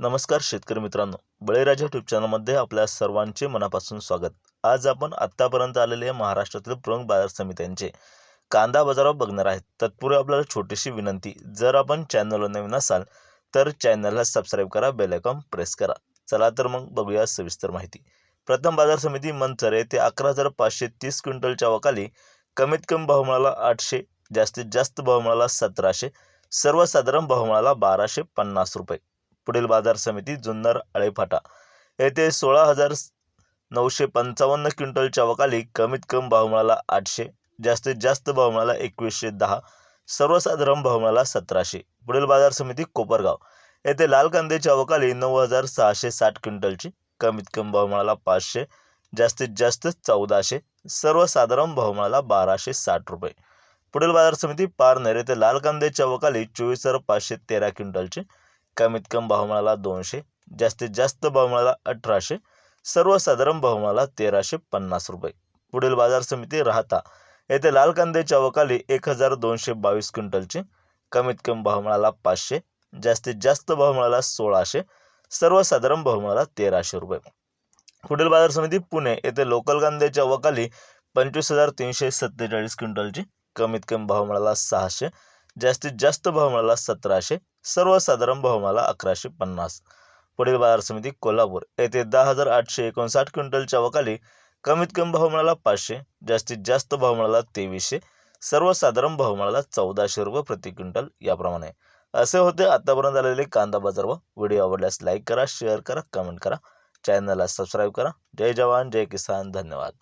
नमस्कार शेतकरी मित्रांनो. बळीराजा ट्यूब चॅनलमध्ये आपल्या सर्वांचे मनापासून स्वागत. आज आपण आत्तापर्यंत आलेले महाराष्ट्रातील प्रमुख बाजार समित्यांचे कांदा बाजारावर बघणार आहेत. तत्पूर्वी आपल्याला छोटीशी विनंती जर आपण चॅनलवर नवीन असाल तर चॅनलला सबस्क्राईब करा बेलायकॉन प्रेस करा. चला तर मग बघूया सविस्तर माहिती. प्रथम बाजार समिती मंचर येथे अकरा हजार पाचशे तीस क्विंटलच्या वकाली कमीत कमी भाव मिळाला आठशे जास्तीत जास्त भाव मिळाला सतराशे सर्वसाधारण भाव मिळाला बाराशे पन्नास रुपये. पुढील बाजार समिती जुन्नर आळेफाटा येथे सोळा हजार नऊशे पंचावन्न क्विंटलच्या वकाली कमीत कमी भाव मिळाला आठशे जास्तीत जास्त भाव मिळाला एकवीसशे दहा सर्वसाधारण भाव मिळाला सतराशे. पुढील बाजार समिती कोपरगाव येथे लाल कांद्याच्या वकाली नऊ हजार सहाशे साठ क्विंटलची कमीत कमी भाव मिळाला पाचशे जास्तीत जास्त चौदाशे सर्वसाधारण भाव मिळाला बाराशे साठ रुपये. पुढील बाजार समिती पारनेर येथे लाल कांद्याच्या वकाली चोवीस हजार पाचशे तेरा क्विंटलची कमीत कमी भाव मिळाला दोनशे जास्तीत जास्त भाव मिळाला अठराशे सर्वसाधारण भाव मिळाला तेराशे पन्नास रुपये. पुढील बाजार समिती राहता. येथे लाल कांद्याच्या वकाली एक हजार दोनशे बावीस क्विंटलची कमीत कमी भाव मिळाला पाचशे जास्तीत जास्त भाव मिळाला सोळाशे सर्वसाधारण भाव मिळाला तेराशे रुपये. पुढील बाजार समिती पुणे. येथे लोकल कांद्याच्या वकाली पंचवीस हजार तीनशे सत्तेचाळीस क्विंटलची कमीत कमी भाव मिळाला सहाशे जास्तीत जास्त बहुमाला सतराशे सर्वसाधारण बहुमाला अकराशे पन्नास. पुढील बाजार समिती कोल्हापूर. येथे दहा हजार आठशे एकोणसाठ क्विंटलच्या वकाली कमीत कमी भाव पाचशे जास्तीत जास्त भाव तेवीसशे सर्वसाधारण बहुमाला चौदाशे रुपये प्रति क्विंटल याप्रमाणे. असे होते आतापर्यंत आलेले कांदा बाजार व व्हिडिओ. आवडल्यास लाईक करा शेअर करा कमेंट करा. चॅनलला सबस्क्राईब करा. जय जवान जय किसान. धन्यवाद.